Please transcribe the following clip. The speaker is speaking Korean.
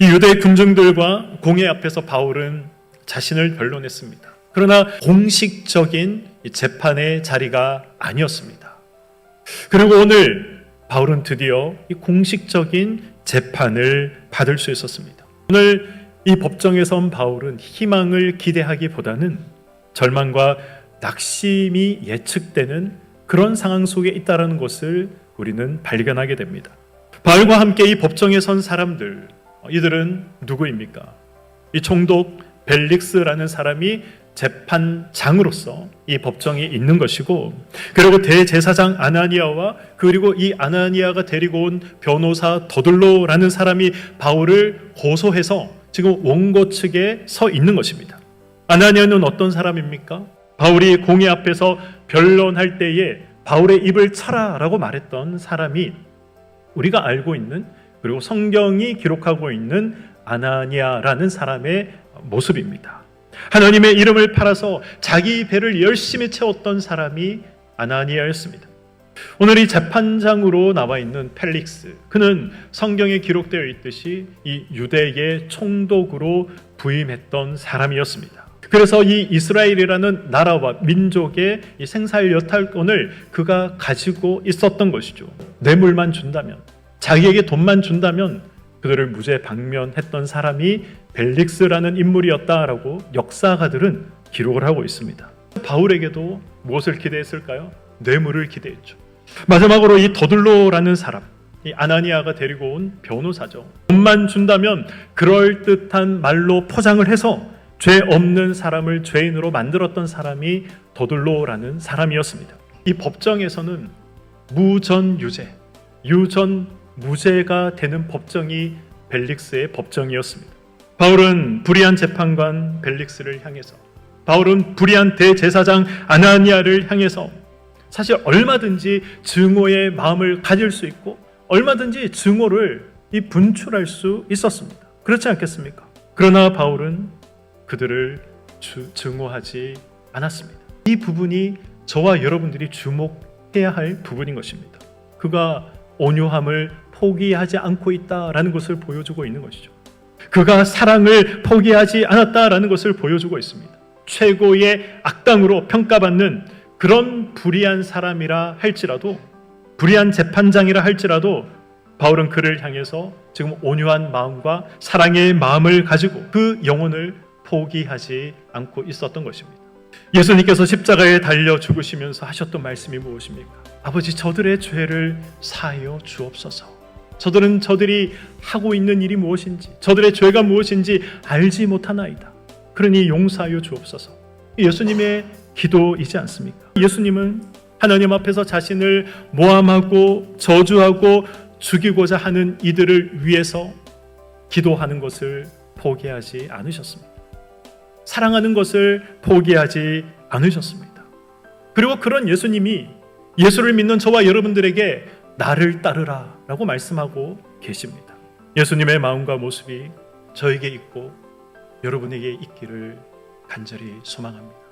이 유대 군중들과 공회 앞에서 바울은 자신을 변론했습니다. 그러나 공식적인 이 재판의 자리가 아니었습니다. 그리고 오늘 바울은 드디어 이 공식적인 재판을 받을 수 있었습니다. 오늘 이 법정에 선 바울은 희망을 기대하기보다는 절망과 낙심이 예측되는 그런 상황 속에 있다라는 것을 우리는 발견하게 됩니다. 바울과 함께 이 법정에 선 사람들, 이들은 누구입니까? 이 총독 벨릭스라는 사람이 재판장으로서 이 법정에 있는 것이고 그리고 대제사장 아나니아와 그리고 이 아나니아가 데리고 온 변호사 더들로라는 사람이 바울을 고소해서 지금 원고 측에 서 있는 것입니다. 아나니아는 어떤 사람입니까? 바울이 공회 앞에서 변론할 때에 바울의 입을 쳐라라고 말했던 사람이 우리가 알고 있는 그리고 성경이 기록하고 있는 아나니아라는 사람의 모습입니다. 하나님의 이름을 팔아서 자기 배를 열심히 채웠던 사람이 아나니아였습니다. 오늘 이 재판장으로 나와 있는 펠릭스, 그는 성경에 기록되어 있듯이 이 유대의 총독으로 부임했던 사람이었습니다. 그래서 이 이스라엘이라는 나라와 민족의 이 생사일 여탈권을 그가 가지고 있었던 것이죠. 뇌물만 준다면, 자기에게 돈만 준다면 그들을 무죄 방면했던 사람이 벨릭스라는 인물이었다라고 역사가들은 기록을 하고 있습니다. 바울에게도 무엇을 기대했을까요? 뇌물을 기대했죠. 마지막으로 이 더들로라는 사람, 이 아나니아가 데리고 온 변호사죠. 돈만 준다면 그럴 듯한 말로 포장을 해서 죄 없는 사람을 죄인으로 만들었던 사람이 더들로라는 사람이었습니다. 이 법정에서는 무전유죄, 유전 무죄가 되는 법정이 벨릭스의 법정이었습니다. 바울은 불의한 재판관 벨릭스를 향해서 바울은 불의한 대제사장 아나니아를 향해서 사실 얼마든지 증오의 마음을 가질 수 있고 얼마든지 증오를 이 분출할 수 있었습니다. 그렇지 않겠습니까? 그러나 바울은 그들을 주, 증오하지 않았습니다. 이 부분이 저와 여러분들이 주목해야 할 부분인 것입니다. 그가 온유함을 포기하지 않고 있다라는 것을 보여주고 있는 것이죠. 그가 사랑을 포기하지 않았다라는 것을 보여주고 있습니다. 최고의 악당으로 평가받는 그런 불의한 사람이라 할지라도 불의한 재판장이라 할지라도 바울은 그를 향해서 지금 온유한 마음과 사랑의 마음을 가지고 그 영혼을 포기하지 않고 있었던 것입니다. 예수님께서 십자가에 달려 죽으시면서 하셨던 말씀이 무엇입니까? 아버지 저들의 죄를 사하여 주옵소서. 저들은 저들이 하고 있는 일이 무엇인지, 저들의 죄가 무엇인지 알지 못하나이다. 그러니 용서하여 주옵소서. 예수님의 기도이지 않습니까? 예수님은 하나님 앞에서 자신을 모함하고 저주하고 죽이고자 하는 이들을 위해서 기도하는 것을 포기하지 않으셨습니다. 사랑하는 것을 포기하지 않으셨습니다. 그리고 그런 예수님이 예수를 믿는 저와 여러분들에게 나를 따르라 라고 말씀하고 계십니다. 예수님의 마음과 모습이 저에게 있고 여러분에게 있기를 간절히 소망합니다.